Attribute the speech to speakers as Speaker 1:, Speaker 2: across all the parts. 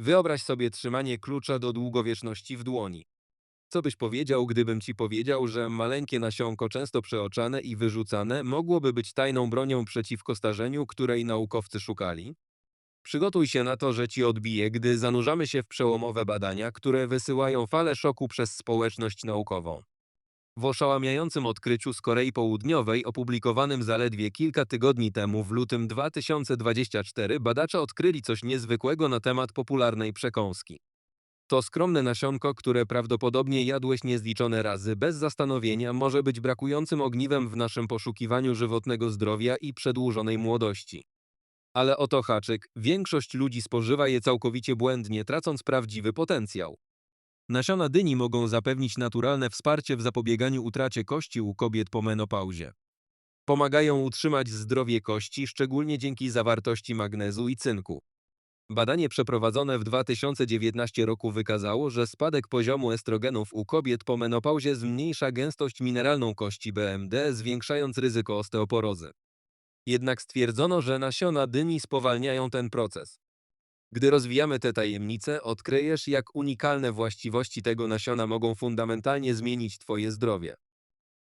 Speaker 1: Wyobraź sobie trzymanie klucza do długowieczności w dłoni. Co byś powiedział, gdybym ci powiedział, że maleńkie nasionko, często przeoczane i wyrzucane, mogłoby być tajną bronią przeciwko starzeniu, której naukowcy szukali? Przygotuj się na to, że ci odbije, gdy zanurzamy się w przełomowe badania, które wysyłają falę szoku przez społeczność naukową. W oszałamiającym odkryciu z Korei Południowej, opublikowanym zaledwie kilka tygodni temu w lutym 2024, badacze odkryli coś niezwykłego na temat popularnej przekąski. To skromne nasionko, które prawdopodobnie jadłeś niezliczone razy, bez zastanowienia, może być brakującym ogniwem w naszym poszukiwaniu żywotnego zdrowia i przedłużonej młodości. Ale oto haczyk, większość ludzi spożywa je całkowicie błędnie, tracąc prawdziwy potencjał. Nasiona dyni mogą zapewnić naturalne wsparcie w zapobieganiu utracie kości u kobiet po menopauzie. Pomagają utrzymać zdrowie kości, szczególnie dzięki zawartości magnezu i cynku. Badanie przeprowadzone w 2019 roku wykazało, że spadek poziomu estrogenów u kobiet po menopauzie zmniejsza gęstość mineralną kości BMD, zwiększając ryzyko osteoporozy. Jednak stwierdzono, że nasiona dyni spowalniają ten proces. Gdy rozwijamy te tajemnice, odkryjesz, jak unikalne właściwości tego nasiona mogą fundamentalnie zmienić Twoje zdrowie.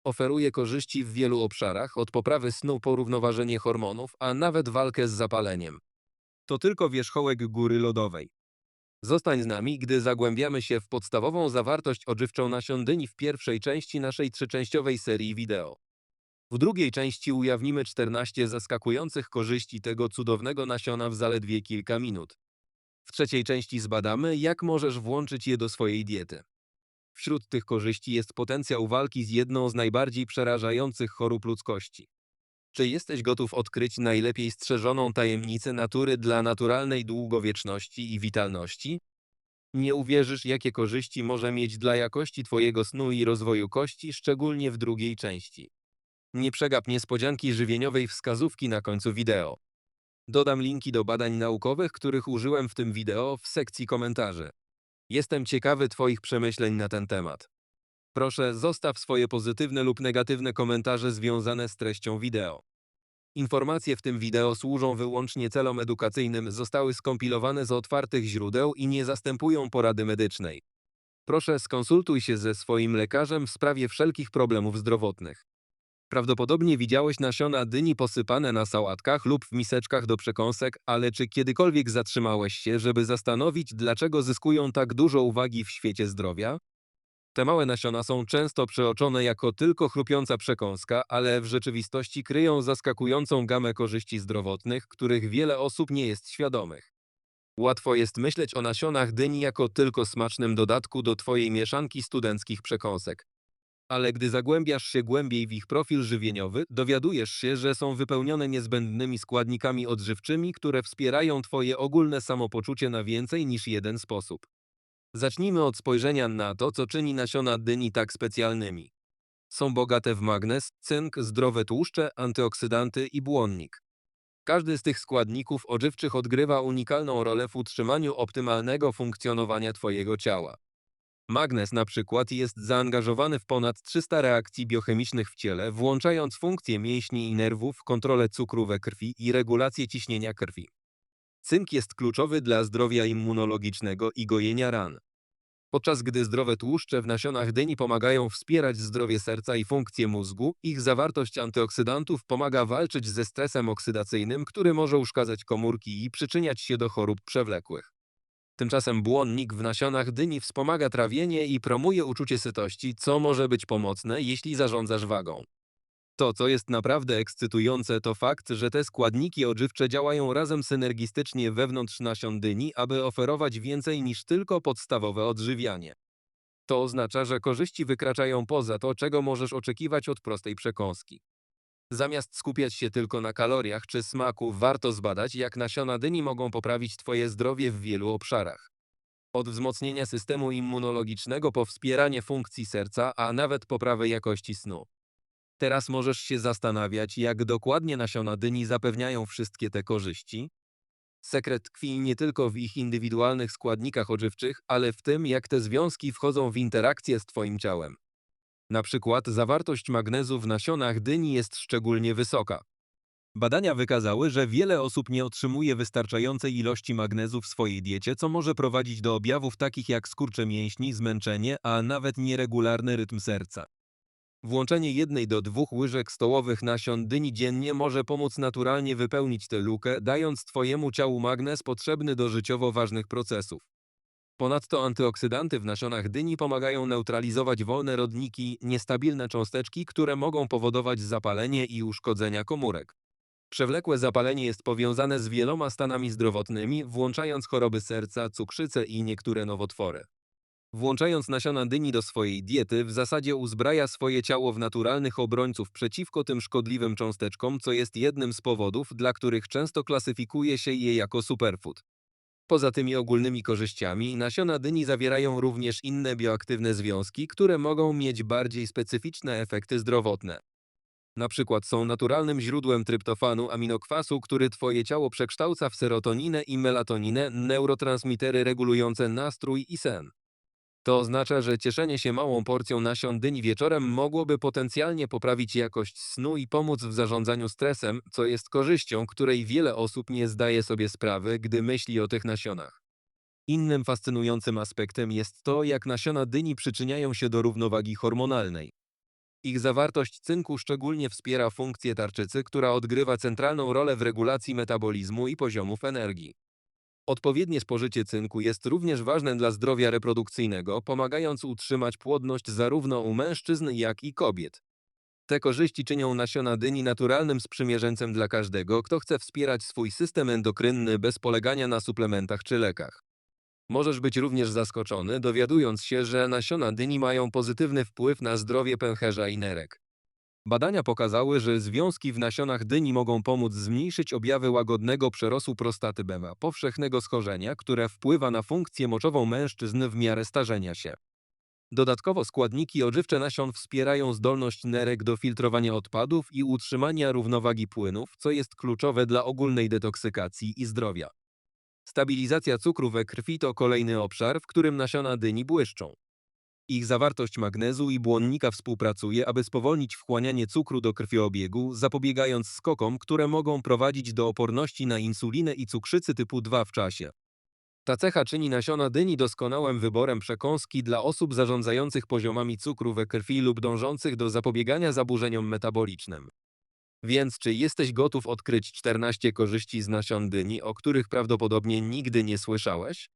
Speaker 1: Oferuje korzyści w wielu obszarach, od poprawy snu po równoważenie hormonów, a nawet walkę z zapaleniem. To tylko wierzchołek góry lodowej. Zostań z nami, gdy zagłębiamy się w podstawową zawartość odżywczą nasion dyni w pierwszej części naszej trzyczęściowej serii wideo. W drugiej części ujawnimy 14 zaskakujących korzyści tego cudownego nasiona w zaledwie kilka minut. W trzeciej części zbadamy, jak możesz włączyć je do swojej diety. Wśród tych korzyści jest potencjał walki z jedną z najbardziej przerażających chorób ludzkości. Czy jesteś gotów odkryć najlepiej strzeżoną tajemnicę natury dla naturalnej długowieczności i witalności? Nie uwierzysz, jakie korzyści może mieć dla jakości Twojego snu i rozwoju kości, szczególnie w drugiej części. Nie przegap niespodzianki żywieniowej wskazówki na końcu wideo. Dodam linki do badań naukowych, których użyłem w tym wideo w sekcji komentarzy. Jestem ciekawy Twoich przemyśleń na ten temat. Proszę, zostaw swoje pozytywne lub negatywne komentarze związane z treścią wideo. Informacje w tym wideo służą wyłącznie celom edukacyjnym, zostały skompilowane z otwartych źródeł i nie zastępują porady medycznej. Proszę, skonsultuj się ze swoim lekarzem w sprawie wszelkich problemów zdrowotnych. Prawdopodobnie widziałeś nasiona dyni posypane na sałatkach lub w miseczkach do przekąsek, ale czy kiedykolwiek zatrzymałeś się, żeby zastanowić, dlaczego zyskują tak dużo uwagi w świecie zdrowia? Te małe nasiona są często przeoczone jako tylko chrupiąca przekąska, ale w rzeczywistości kryją zaskakującą gamę korzyści zdrowotnych, których wiele osób nie jest świadomych. Łatwo jest myśleć o nasionach dyni jako tylko smacznym dodatku do Twojej mieszanki studenckich przekąsek. Ale gdy zagłębiasz się głębiej w ich profil żywieniowy, dowiadujesz się, że są wypełnione niezbędnymi składnikami odżywczymi, które wspierają Twoje ogólne samopoczucie na więcej niż jeden sposób. Zacznijmy od spojrzenia na to, co czyni nasiona dyni tak specjalnymi. Są bogate w magnez, cynk, zdrowe tłuszcze, antyoksydanty i błonnik. Każdy z tych składników odżywczych odgrywa unikalną rolę w utrzymaniu optymalnego funkcjonowania Twojego ciała. Magnez na przykład jest zaangażowany w ponad 300 reakcji biochemicznych w ciele, włączając funkcje mięśni i nerwów, kontrolę cukru we krwi i regulację ciśnienia krwi. Cynk jest kluczowy dla zdrowia immunologicznego i gojenia ran. Podczas gdy zdrowe tłuszcze w nasionach dyni pomagają wspierać zdrowie serca i funkcje mózgu, ich zawartość antyoksydantów pomaga walczyć ze stresem oksydacyjnym, który może uszkadzać komórki i przyczyniać się do chorób przewlekłych. Tymczasem błonnik w nasionach dyni wspomaga trawienie i promuje uczucie sytości, co może być pomocne, jeśli zarządzasz wagą. To, co jest naprawdę ekscytujące, to fakt, że te składniki odżywcze działają razem synergistycznie wewnątrz nasion dyni, aby oferować więcej niż tylko podstawowe odżywianie. To oznacza, że korzyści wykraczają poza to, czego możesz oczekiwać od prostej przekąski. Zamiast skupiać się tylko na kaloriach czy smaku, warto zbadać, jak nasiona dyni mogą poprawić Twoje zdrowie w wielu obszarach. Od wzmocnienia systemu immunologicznego po wspieranie funkcji serca, a nawet poprawę jakości snu. Teraz możesz się zastanawiać, jak dokładnie nasiona dyni zapewniają wszystkie te korzyści. Sekret tkwi nie tylko w ich indywidualnych składnikach odżywczych, ale w tym, jak te związki wchodzą w interakcję z Twoim ciałem. Na przykład zawartość magnezu w nasionach dyni jest szczególnie wysoka. Badania wykazały, że wiele osób nie otrzymuje wystarczającej ilości magnezu w swojej diecie, co może prowadzić do objawów takich jak skurcze mięśni, zmęczenie, a nawet nieregularny rytm serca. Włączenie jednej do dwóch łyżek stołowych nasion dyni dziennie może pomóc naturalnie wypełnić tę lukę, dając Twojemu ciału magnez potrzebny do życiowo ważnych procesów. Ponadto antyoksydanty w nasionach dyni pomagają neutralizować wolne rodniki, niestabilne cząsteczki, które mogą powodować zapalenie i uszkodzenia komórek. Przewlekłe zapalenie jest powiązane z wieloma stanami zdrowotnymi, włączając choroby serca, cukrzycę i niektóre nowotwory. Włączając nasiona dyni do swojej diety, w zasadzie uzbraja swoje ciało w naturalnych obrońców przeciwko tym szkodliwym cząsteczkom, co jest jednym z powodów, dla których często klasyfikuje się je jako superfood. Poza tymi ogólnymi korzyściami, nasiona dyni zawierają również inne bioaktywne związki, które mogą mieć bardziej specyficzne efekty zdrowotne. Na przykład są naturalnym źródłem tryptofanu aminokwasu, który twoje ciało przekształca w serotoninę i melatoninę, neurotransmitery regulujące nastrój i sen. To oznacza, że cieszenie się małą porcją nasion dyni wieczorem mogłoby potencjalnie poprawić jakość snu i pomóc w zarządzaniu stresem, co jest korzyścią, której wiele osób nie zdaje sobie sprawy, gdy myśli o tych nasionach. Innym fascynującym aspektem jest to, jak nasiona dyni przyczyniają się do równowagi hormonalnej. Ich zawartość cynku szczególnie wspiera funkcję tarczycy, która odgrywa centralną rolę w regulacji metabolizmu i poziomów energii. Odpowiednie spożycie cynku jest również ważne dla zdrowia reprodukcyjnego, pomagając utrzymać płodność zarówno u mężczyzn, jak i kobiet. Te korzyści czynią nasiona dyni naturalnym sprzymierzeńcem dla każdego, kto chce wspierać swój system endokrynny bez polegania na suplementach czy lekach. Możesz być również zaskoczony, dowiadując się, że nasiona dyni mają pozytywny wpływ na zdrowie pęcherza i nerek. Badania pokazały, że związki w nasionach dyni mogą pomóc zmniejszyć objawy łagodnego przerostu prostaty BEMA, powszechnego schorzenia, które wpływa na funkcję moczową mężczyzn w miarę starzenia się. Dodatkowo składniki odżywcze nasion wspierają zdolność nerek do filtrowania odpadów i utrzymania równowagi płynów, co jest kluczowe dla ogólnej detoksykacji i zdrowia. Stabilizacja cukru we krwi to kolejny obszar, w którym nasiona dyni błyszczą. Ich zawartość magnezu i błonnika współpracuje, aby spowolnić wchłanianie cukru do krwiobiegu, zapobiegając skokom, które mogą prowadzić do oporności na insulinę i cukrzycy typu 2 w czasie. Ta cecha czyni nasiona dyni doskonałym wyborem przekąski dla osób zarządzających poziomami cukru we krwi lub dążących do zapobiegania zaburzeniom metabolicznym. Więc czy jesteś gotów odkryć 14 korzyści z nasion dyni, o których prawdopodobnie nigdy nie słyszałeś?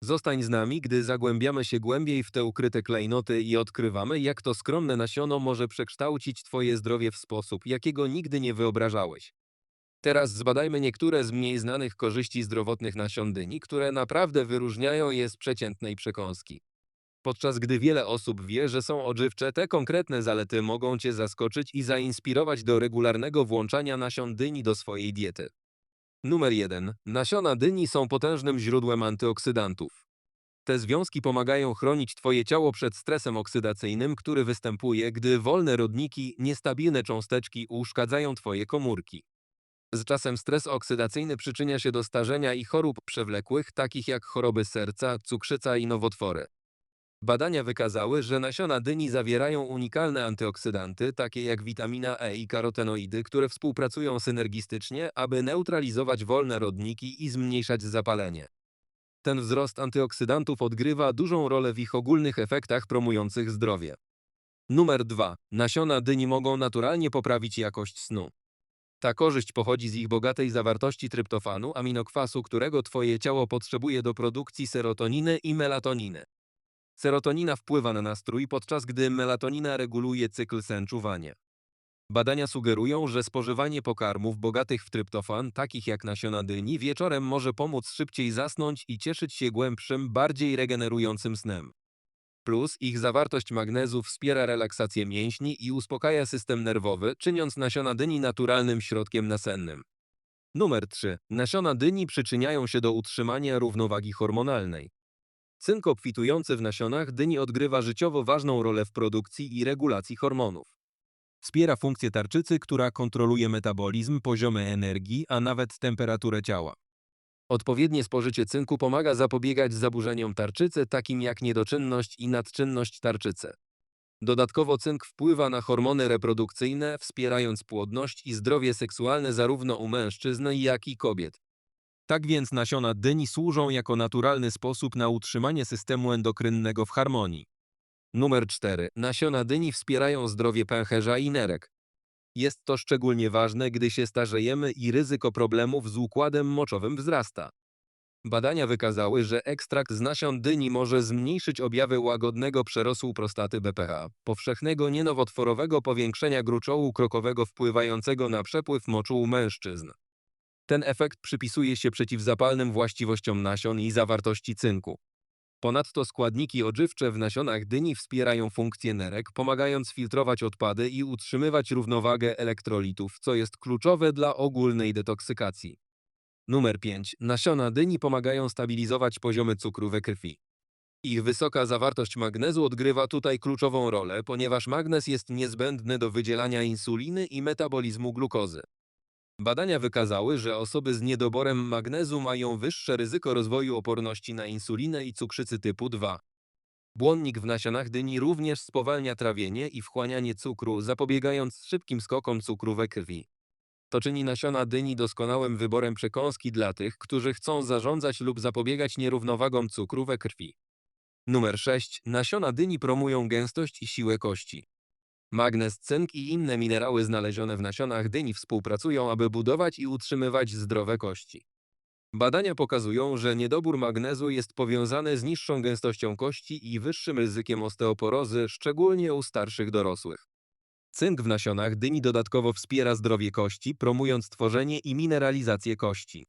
Speaker 1: Zostań z nami, gdy zagłębiamy się głębiej w te ukryte klejnoty i odkrywamy, jak to skromne nasiono może przekształcić Twoje zdrowie w sposób, jakiego nigdy nie wyobrażałeś. Teraz zbadajmy niektóre z mniej znanych korzyści zdrowotnych nasion dyni, które naprawdę wyróżniają je z przeciętnej przekąski. Podczas gdy wiele osób wie, że są odżywcze, te konkretne zalety mogą Cię zaskoczyć i zainspirować do regularnego włączania nasion dyni do swojej diety. Numer 1. Nasiona dyni są potężnym źródłem antyoksydantów. Te związki pomagają chronić Twoje ciało przed stresem oksydacyjnym, który występuje, gdy wolne rodniki, niestabilne cząsteczki uszkadzają Twoje komórki. Z czasem stres oksydacyjny przyczynia się do starzenia i chorób przewlekłych, takich jak choroby serca, cukrzyca i nowotwory. Badania wykazały, że nasiona dyni zawierają unikalne antyoksydanty, takie jak witamina E i karotenoidy, które współpracują synergistycznie, aby neutralizować wolne rodniki i zmniejszać zapalenie. Ten wzrost antyoksydantów odgrywa dużą rolę w ich ogólnych efektach promujących zdrowie. Numer 2. Nasiona dyni mogą naturalnie poprawić jakość snu. Ta korzyść pochodzi z ich bogatej zawartości tryptofanu, aminokwasu, którego Twoje ciało potrzebuje do produkcji serotoniny i melatoniny. Serotonina wpływa na nastrój, podczas gdy melatonina reguluje cykl sen-czuwanie. Badania sugerują, że spożywanie pokarmów bogatych w tryptofan, takich jak nasiona dyni, wieczorem może pomóc szybciej zasnąć i cieszyć się głębszym, bardziej regenerującym snem. Plus ich zawartość magnezu wspiera relaksację mięśni i uspokaja system nerwowy, czyniąc nasiona dyni naturalnym środkiem nasennym. Numer 3. Nasiona dyni przyczyniają się do utrzymania równowagi hormonalnej. Cynk obfitujący w nasionach dyni odgrywa życiowo ważną rolę w produkcji i regulacji hormonów. Wspiera funkcję tarczycy, która kontroluje metabolizm, poziomy energii, a nawet temperaturę ciała. Odpowiednie spożycie cynku pomaga zapobiegać zaburzeniom tarczycy, takim jak niedoczynność i nadczynność tarczycy. Dodatkowo cynk wpływa na hormony reprodukcyjne, wspierając płodność i zdrowie seksualne zarówno u mężczyzn, jak i kobiet. Tak więc nasiona dyni służą jako naturalny sposób na utrzymanie systemu endokrynnego w harmonii. Numer 4. Nasiona dyni wspierają zdrowie pęcherza i nerek. Jest to szczególnie ważne, gdy się starzejemy i ryzyko problemów z układem moczowym wzrasta. Badania wykazały, że ekstrakt z nasion dyni może zmniejszyć objawy łagodnego przerosłu prostaty BPH, powszechnego nienowotworowego powiększenia gruczołu krokowego wpływającego na przepływ moczu u mężczyzn. Ten efekt przypisuje się przeciwzapalnym właściwościom nasion i zawartości cynku. Ponadto składniki odżywcze w nasionach dyni wspierają funkcję nerek, pomagając filtrować odpady i utrzymywać równowagę elektrolitów, co jest kluczowe dla ogólnej detoksykacji. Numer 5. Nasiona dyni pomagają stabilizować poziomy cukru we krwi. Ich wysoka zawartość magnezu odgrywa tutaj kluczową rolę, ponieważ magnez jest niezbędny do wydzielania insuliny i metabolizmu glukozy. Badania wykazały, że osoby z niedoborem magnezu mają wyższe ryzyko rozwoju oporności na insulinę i cukrzycy typu 2. Błonnik w nasionach dyni również spowalnia trawienie i wchłanianie cukru, zapobiegając szybkim skokom cukru we krwi. To czyni nasiona dyni doskonałym wyborem przekąski dla tych, którzy chcą zarządzać lub zapobiegać nierównowagom cukru we krwi. Numer 6. Nasiona dyni promują gęstość i siłę kości. Magnez, cynk i inne minerały znalezione w nasionach dyni współpracują, aby budować i utrzymywać zdrowe kości. Badania pokazują, że niedobór magnezu jest powiązany z niższą gęstością kości i wyższym ryzykiem osteoporozy, szczególnie u starszych dorosłych. Cynk w nasionach dyni dodatkowo wspiera zdrowie kości, promując tworzenie i mineralizację kości.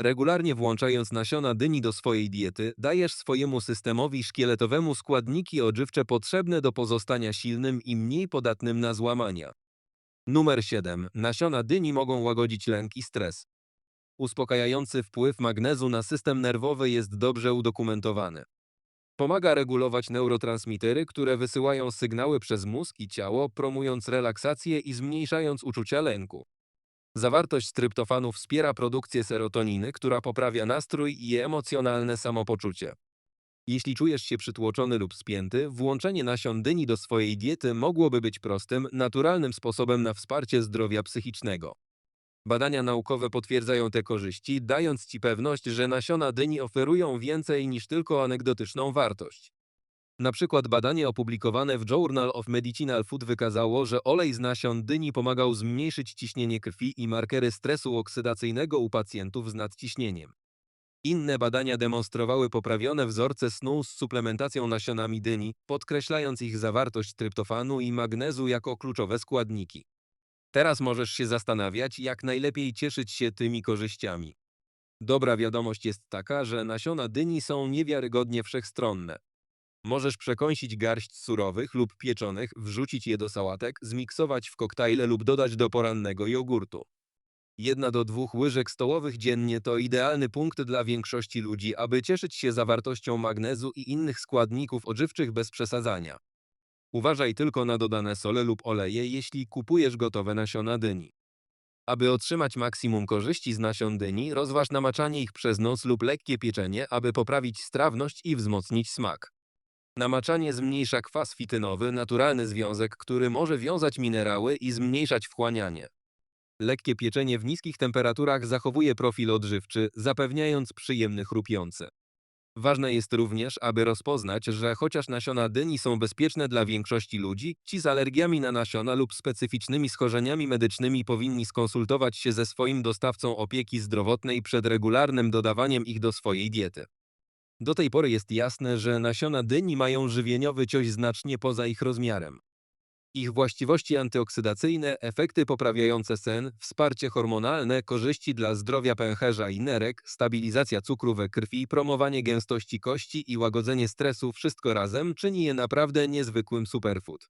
Speaker 1: Regularnie włączając nasiona dyni do swojej diety, dajesz swojemu systemowi szkieletowemu składniki odżywcze potrzebne do pozostania silnym i mniej podatnym na złamania. Numer 7. Nasiona dyni mogą łagodzić lęk i stres. Uspokajający wpływ magnezu na system nerwowy jest dobrze udokumentowany. Pomaga regulować neurotransmitery, które wysyłają sygnały przez mózg i ciało, promując relaksację i zmniejszając uczucia lęku. Zawartość tryptofanu wspiera produkcję serotoniny, która poprawia nastrój i emocjonalne samopoczucie. Jeśli czujesz się przytłoczony lub spięty, włączenie nasion dyni do swojej diety mogłoby być prostym, naturalnym sposobem na wsparcie zdrowia psychicznego. Badania naukowe potwierdzają te korzyści, dając Ci pewność, że nasiona dyni oferują więcej niż tylko anegdotyczną wartość. Na przykład badanie opublikowane w Journal of Medicinal Food wykazało, że olej z nasion dyni pomagał zmniejszyć ciśnienie krwi i markery stresu oksydacyjnego u pacjentów z nadciśnieniem. Inne badania demonstrowały poprawione wzorce snu z suplementacją nasionami dyni, podkreślając ich zawartość tryptofanu i magnezu jako kluczowe składniki. Teraz możesz się zastanawiać, jak najlepiej cieszyć się tymi korzyściami. Dobra wiadomość jest taka, że nasiona dyni są niewiarygodnie wszechstronne. Możesz przekąsić garść surowych lub pieczonych, wrzucić je do sałatek, zmiksować w koktajle lub dodać do porannego jogurtu. Jedna do dwóch łyżek stołowych dziennie to idealny punkt dla większości ludzi, aby cieszyć się zawartością magnezu i innych składników odżywczych bez przesadzania. Uważaj tylko na dodane sole lub oleje, jeśli kupujesz gotowe nasiona dyni. Aby otrzymać maksimum korzyści z nasion dyni, rozważ namaczanie ich przez noc lub lekkie pieczenie, aby poprawić strawność i wzmocnić smak. Namaczanie zmniejsza kwas fitynowy, naturalny związek, który może wiązać minerały i zmniejszać wchłanianie. Lekkie pieczenie w niskich temperaturach zachowuje profil odżywczy, zapewniając przyjemny chrupiące. Ważne jest również, aby rozpoznać, że chociaż nasiona dyni są bezpieczne dla większości ludzi, ci z alergiami na nasiona lub specyficznymi schorzeniami medycznymi powinni skonsultować się ze swoim dostawcą opieki zdrowotnej przed regularnym dodawaniem ich do swojej diety. Do tej pory jest jasne, że nasiona dyni mają żywieniowy cioś znacznie poza ich rozmiarem. Ich właściwości antyoksydacyjne, efekty poprawiające sen, wsparcie hormonalne, korzyści dla zdrowia pęcherza i nerek, stabilizacja cukru we krwi, promowanie gęstości kości i łagodzenie stresu wszystko razem czyni je naprawdę niezwykłym superfood.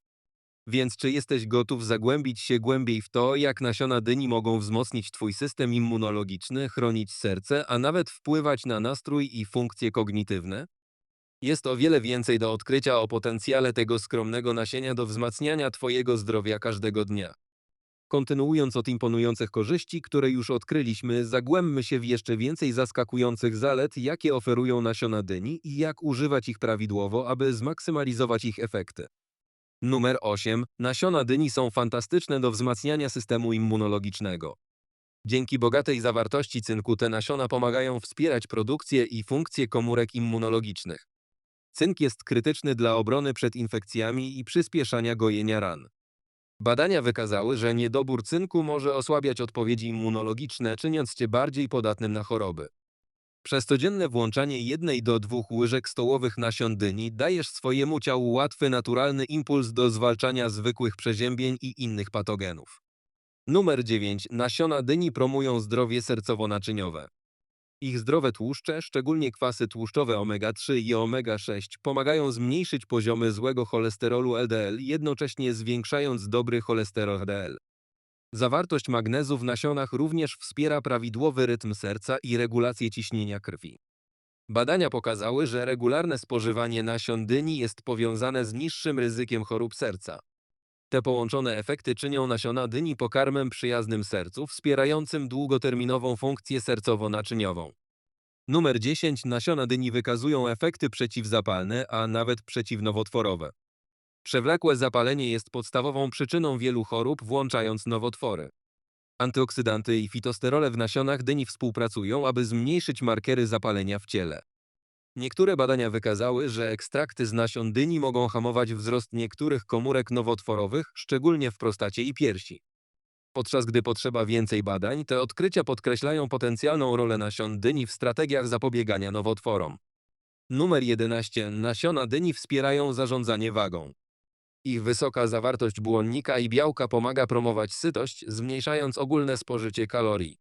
Speaker 1: Więc czy jesteś gotów zagłębić się głębiej w to, jak nasiona dyni mogą wzmocnić Twój system immunologiczny, chronić serce, a nawet wpływać na nastrój i funkcje kognitywne? Jest o wiele więcej do odkrycia o potencjale tego skromnego nasienia do wzmacniania Twojego zdrowia każdego dnia. Kontynuując od imponujących korzyści, które już odkryliśmy, zagłębmy się w jeszcze więcej zaskakujących zalet, jakie oferują nasiona dyni i jak używać ich prawidłowo, aby zmaksymalizować ich efekty. Numer 8. Nasiona dyni są fantastyczne do wzmacniania systemu immunologicznego. Dzięki bogatej zawartości cynku te nasiona pomagają wspierać produkcję i funkcję komórek immunologicznych. Cynk jest krytyczny dla obrony przed infekcjami i przyspieszania gojenia ran. Badania wykazały, że niedobór cynku może osłabiać odpowiedzi immunologiczne, czyniąc cię bardziej podatnym na choroby. Przez codzienne włączanie jednej do dwóch łyżek stołowych nasion dyni dajesz swojemu ciału łatwy, naturalny impuls do zwalczania zwykłych przeziębień i innych patogenów. Numer 9. Nasiona dyni promują zdrowie sercowo-naczyniowe. Ich zdrowe tłuszcze, szczególnie kwasy tłuszczowe omega-3 i omega-6, pomagają zmniejszyć poziomy złego cholesterolu LDL, jednocześnie zwiększając dobry cholesterol HDL. Zawartość magnezu w nasionach również wspiera prawidłowy rytm serca i regulację ciśnienia krwi. Badania pokazały, że regularne spożywanie nasion dyni jest powiązane z niższym ryzykiem chorób serca. Te połączone efekty czynią nasiona dyni pokarmem przyjaznym sercu, wspierającym długoterminową funkcję sercowo-naczyniową. Numer 10. Nasiona dyni wykazują efekty przeciwzapalne, a nawet przeciwnowotworowe. Przewlekłe zapalenie jest podstawową przyczyną wielu chorób, włączając nowotwory. Antyoksydanty i fitosterole w nasionach dyni współpracują, aby zmniejszyć markery zapalenia w ciele. Niektóre badania wykazały, że ekstrakty z nasion dyni mogą hamować wzrost niektórych komórek nowotworowych, szczególnie w prostacie i piersi. Podczas gdy potrzeba więcej badań, te odkrycia podkreślają potencjalną rolę nasion dyni w strategiach zapobiegania nowotworom. Numer 11. Nasiona dyni wspierają zarządzanie wagą. Ich wysoka zawartość błonnika i białka pomaga promować sytość, zmniejszając ogólne spożycie kalorii.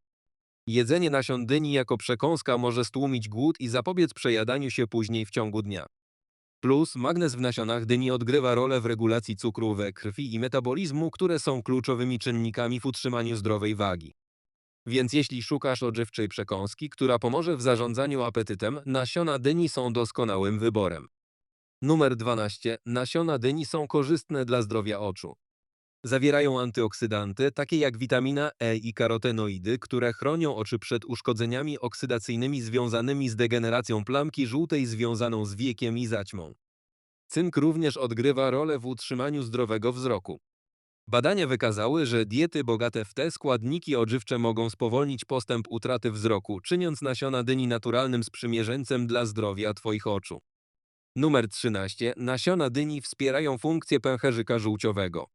Speaker 1: Jedzenie nasion dyni jako przekąska może stłumić głód i zapobiec przejadaniu się później w ciągu dnia. Plus magnez w nasionach dyni odgrywa rolę w regulacji cukru we krwi i metabolizmu, które są kluczowymi czynnikami w utrzymaniu zdrowej wagi. Więc jeśli szukasz odżywczej przekąski, która pomoże w zarządzaniu apetytem, nasiona dyni są doskonałym wyborem. Numer 12. Nasiona dyni są korzystne dla zdrowia oczu. Zawierają antyoksydanty, takie jak witamina E i karotenoidy, które chronią oczy przed uszkodzeniami oksydacyjnymi związanymi z degeneracją plamki żółtej związaną z wiekiem i zaćmą. Cynk również odgrywa rolę w utrzymaniu zdrowego wzroku. Badania wykazały, że diety bogate w te składniki odżywcze mogą spowolnić postęp utraty wzroku, czyniąc nasiona dyni naturalnym sprzymierzeńcem dla zdrowia Twoich oczu. Numer 13. Nasiona dyni wspierają funkcję pęcherzyka żółciowego.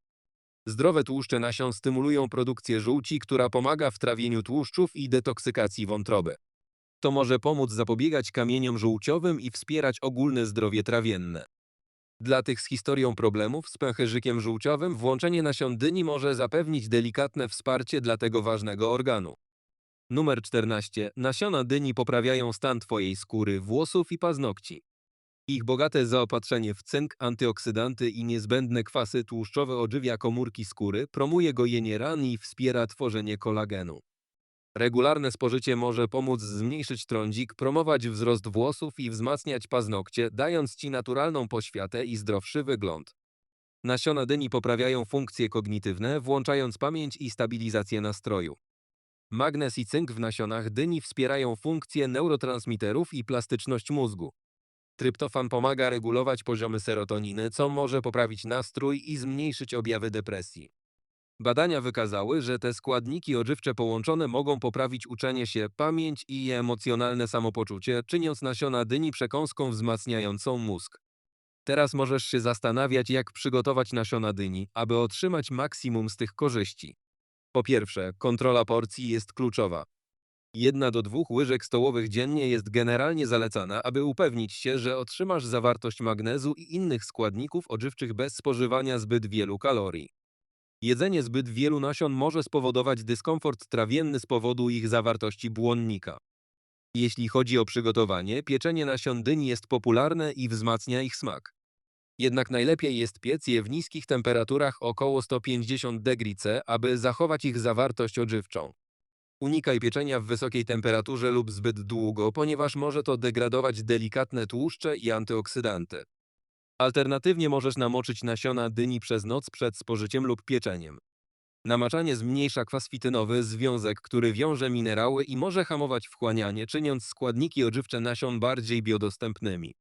Speaker 1: Zdrowe tłuszcze nasion stymulują produkcję żółci, która pomaga w trawieniu tłuszczów i detoksykacji wątroby. To może pomóc zapobiegać kamieniom żółciowym i wspierać ogólne zdrowie trawienne. Dla tych z historią problemów z pęcherzykiem żółciowym włączenie nasion dyni może zapewnić delikatne wsparcie dla tego ważnego organu. Numer 14. Nasiona dyni poprawiają stan Twojej skóry, włosów i paznokci. Ich bogate zaopatrzenie w cynk, antyoksydanty i niezbędne kwasy tłuszczowe odżywia komórki skóry, promuje gojenie ran i wspiera tworzenie kolagenu. Regularne spożycie może pomóc zmniejszyć trądzik, promować wzrost włosów i wzmacniać paznokcie, dając Ci naturalną poświatę i zdrowszy wygląd. Nasiona dyni poprawiają funkcje kognitywne, włączając pamięć i stabilizację nastroju. Magnez i cynk w nasionach dyni wspierają funkcje neurotransmiterów i plastyczność mózgu. Tryptofan pomaga regulować poziomy serotoniny, co może poprawić nastrój i zmniejszyć objawy depresji. Badania wykazały, że te składniki odżywcze połączone mogą poprawić uczenie się, pamięć i emocjonalne samopoczucie, czyniąc nasiona dyni przekąską wzmacniającą mózg. Teraz możesz się zastanawiać, jak przygotować nasiona dyni, aby otrzymać maksimum z tych korzyści. Po pierwsze, kontrola porcji jest kluczowa. Jedna do dwóch łyżek stołowych dziennie jest generalnie zalecana, aby upewnić się, że otrzymasz zawartość magnezu i innych składników odżywczych bez spożywania zbyt wielu kalorii. Jedzenie zbyt wielu nasion może spowodować dyskomfort trawienny z powodu ich zawartości błonnika. Jeśli chodzi o przygotowanie, pieczenie nasion dyni jest popularne i wzmacnia ich smak. Jednak najlepiej jest piec je w niskich temperaturach około 150 degrees C, aby zachować ich zawartość odżywczą. Unikaj pieczenia w wysokiej temperaturze lub zbyt długo, ponieważ może to degradować delikatne tłuszcze i antyoksydanty. Alternatywnie możesz namoczyć nasiona dyni przez noc przed spożyciem lub pieczeniem. Namaczanie zmniejsza kwas fitynowy, związek, który wiąże minerały i może hamować wchłanianie, czyniąc składniki odżywcze nasion bardziej biodostępnymi.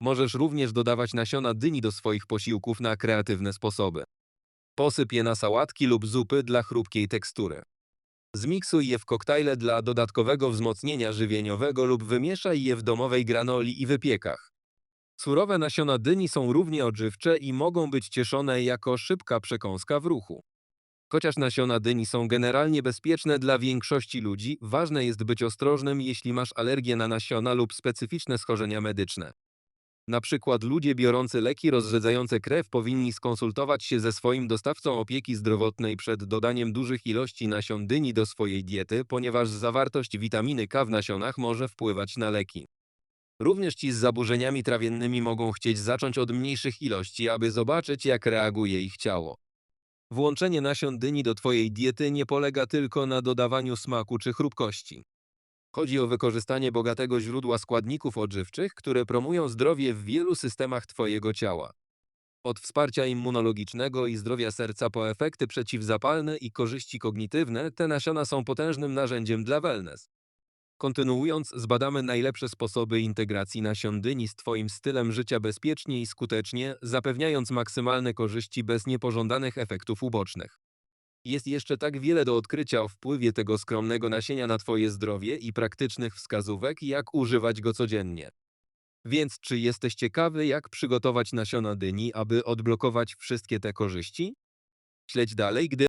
Speaker 1: Możesz również dodawać nasiona dyni do swoich posiłków na kreatywne sposoby. Posyp je na sałatki lub zupy dla chrupkiej tekstury. Zmiksuj je w koktajle dla dodatkowego wzmocnienia żywieniowego lub wymieszaj je w domowej granoli i wypiekach. Surowe nasiona dyni są równie odżywcze i mogą być cieszone jako szybka przekąska w ruchu. Chociaż nasiona dyni są generalnie bezpieczne dla większości ludzi, ważne jest być ostrożnym, jeśli masz alergię na nasiona lub specyficzne schorzenia medyczne. Na przykład ludzie biorący leki rozrzedzające krew powinni skonsultować się ze swoim dostawcą opieki zdrowotnej przed dodaniem dużych ilości nasion dyni do swojej diety, ponieważ zawartość witaminy K w nasionach może wpływać na leki. Również ci z zaburzeniami trawiennymi mogą chcieć zacząć od mniejszych ilości, aby zobaczyć, jak reaguje ich ciało. Włączenie nasion dyni do Twojej diety nie polega tylko na dodawaniu smaku czy chrupkości. Chodzi o wykorzystanie bogatego źródła składników odżywczych, które promują zdrowie w wielu systemach Twojego ciała. Od wsparcia immunologicznego i zdrowia serca po efekty przeciwzapalne i korzyści kognitywne, te nasiona są potężnym narzędziem dla wellness. Kontynuując, zbadamy najlepsze sposoby integracji nasion dyni z Twoim stylem życia bezpiecznie i skutecznie, zapewniając maksymalne korzyści bez niepożądanych efektów ubocznych. Jest jeszcze tak wiele do odkrycia o wpływie tego skromnego nasienia na Twoje zdrowie i praktycznych wskazówek, jak używać go codziennie. Więc czy jesteś ciekawy, jak przygotować nasiona dyni, aby odblokować wszystkie te korzyści? Śledź dalej, gdy